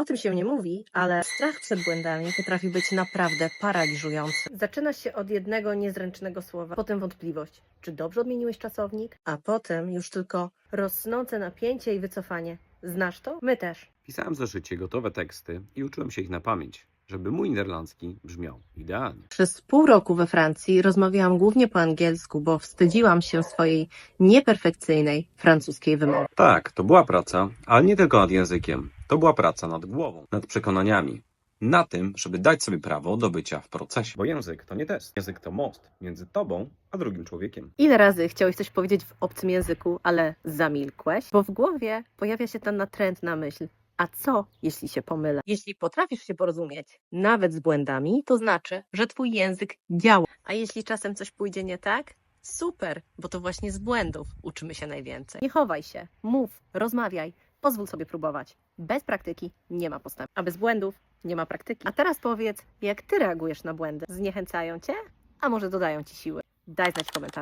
O tym się nie mówi, ale strach przed błędami potrafi być naprawdę paraliżujący. Zaczyna się od jednego niezręcznego słowa, potem wątpliwość, czy dobrze odmieniłeś czasownik, a potem już tylko rosnące napięcie i wycofanie. Znasz to? My też. Pisałem w zeszycie gotowe teksty i uczyłem się ich na pamięć, żeby mój niderlandzki brzmiał idealnie. Przez pół roku we Francji rozmawiałam głównie po angielsku, bo wstydziłam się swojej nieperfekcyjnej francuskiej wymowy. Tak, to była praca, ale nie tylko nad językiem. To była praca nad głową, nad przekonaniami. Na tym, żeby dać sobie prawo do bycia w procesie. Bo język to nie test. Język to most między tobą a drugim człowiekiem. Ile razy chciałeś coś powiedzieć w obcym języku, ale zamilkłeś? Bo w głowie pojawia się ta natrętna myśl. A co, jeśli się pomylę? Jeśli potrafisz się porozumieć, nawet z błędami, to znaczy, że twój język działa. A jeśli czasem coś pójdzie nie tak? Super, bo to właśnie z błędów uczymy się najwięcej. Nie chowaj się, mów, rozmawiaj, pozwól sobie próbować. Bez praktyki nie ma postępu, a bez błędów nie ma praktyki. A teraz powiedz, jak ty reagujesz na błędy? Zniechęcają cię? A może dodają ci siły? Daj znać w komentarzu.